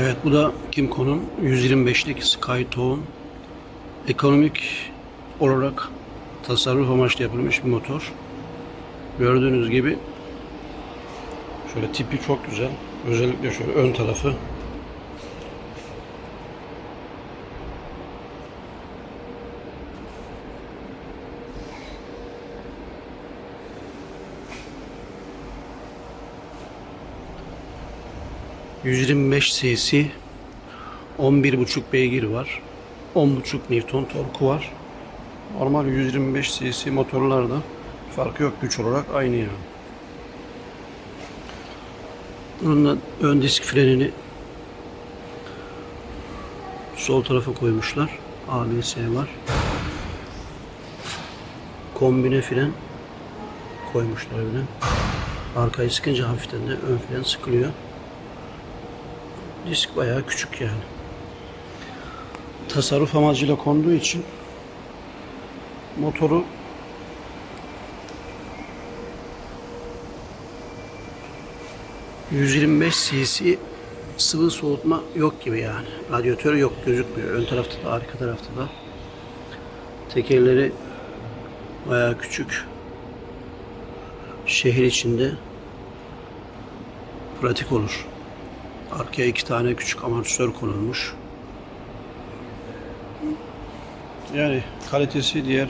Evet bu da Kimco'nun 125'lik Skytone ekonomik olarak tasarruf amaçlı yapılmış bir motor. Gördüğünüz gibi şöyle tipi çok güzel. Özellikle şöyle ön tarafı ...125 cc... ...11.5 beygir var... ...10.5 Newton torku var... ...normal 125 cc motorlarda... ...farkı yok güç olarak aynı yani. Bunun da ön disk frenini... ...sol tarafa koymuşlar... ABS var... ...kombine fren... ...koymuşlar öyle. Arkayı sıkınca hafiften de ön fren sıkılıyor. Disk bayağı küçük yani. Tasarruf amacıyla konduğu için motoru ...125 cc sıvı soğutma yok gibi yani. Radyatör yok gözükmüyor. Ön tarafta da arka tarafta da. Tekerleri bayağı küçük. Şehir içinde pratik olur. Arkaya iki tane küçük amortisör konulmuş. Yani kalitesi diğer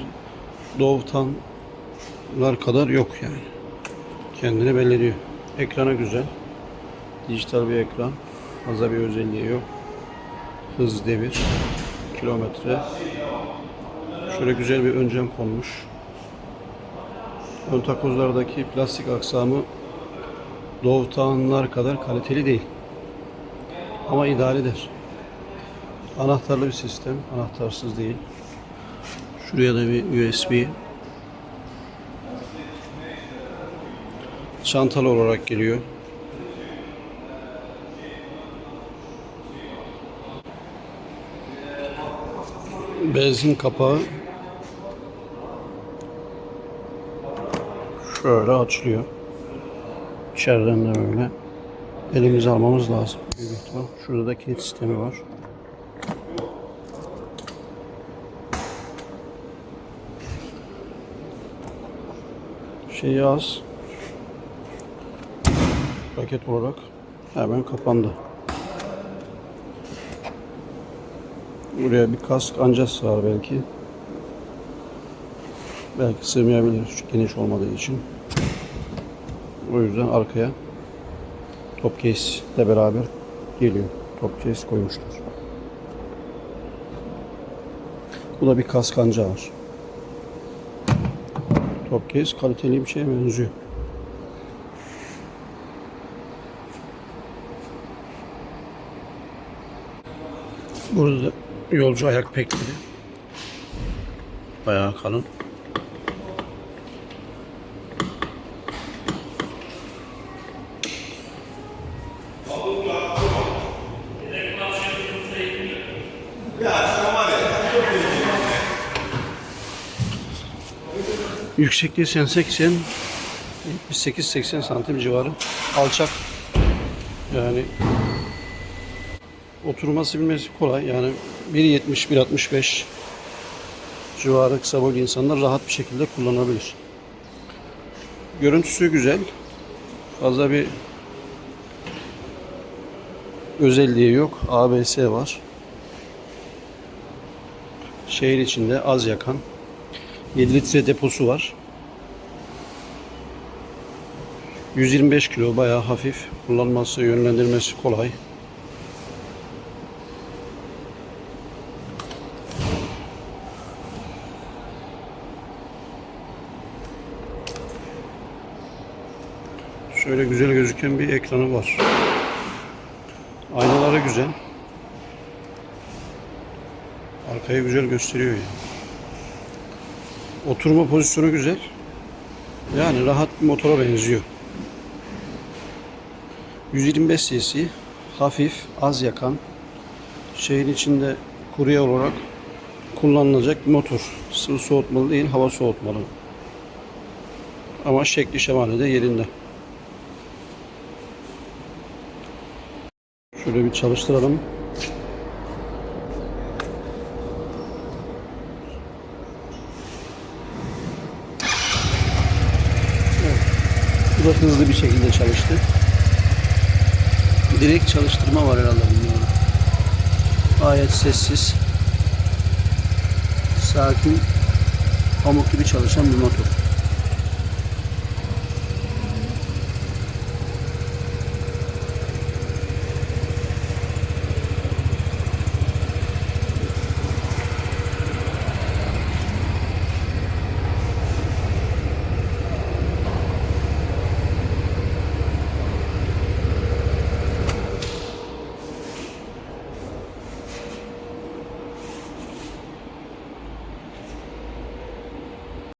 Dovtanlar kadar yok yani. Kendini belli ediyor. Ekranı güzel. Dijital bir ekran. Fazla bir özelliği yok. Hız devir. Kilometre. Şöyle güzel bir ön cam konmuş. Ön takozlardaki plastik aksamı Dovtanlar kadar kaliteli değil. Ama idealidir. Anahtarlı bir sistem. Anahtarsız değil. Şuraya da bir USB. Çantalı olarak geliyor. Benzin kapağı şöyle açılıyor. İçeriden de böyle elimize almamız lazım. Büyük. Şurada da kilit sistemi var. Şeyi az. Paket olarak hemen kapandı. Buraya bir kask anca sığar belki. Belki sığmayabilir geniş olmadığı için. O yüzden arkaya top case ile beraber geliyor. Top case koymuşlar. Bu da bir kask anca var. Top case kaliteli bir şeye benziyor. Burada da yolcu ayak pekleri. Bayağı kalın. Yüksekliği 80 78-80 santim civarı. Alçak. Yani oturması bilmesi kolay. Yani 1.70-1.65 civarı kısa boylu insanlar rahat bir şekilde kullanabilir. Görüntüsü güzel. Fazla bir özelliği yok. ABS var. Şehir içinde az yakan 7 litre deposu var. 125 kilo bayağı hafif. Kullanması, yönlendirmesi kolay. Şöyle güzel gözüken bir ekranı var. Aynaları güzel. Arkayı güzel gösteriyor yani. Oturma pozisyonu güzel. Yani rahat bir motora benziyor. 125 cc, hafif, az yakan, şeyin içinde kurye olarak kullanılacak bir motor. Sıvı soğutmalı değil, hava soğutmalı. Ama şekli şemali de yerinde. Şöyle bir çalıştıralım. Da hızlı bir şekilde çalıştı. Direkt çalıştırma var herhalde bunda. Gayet sessiz, sakin, pamuk gibi çalışan bir motor.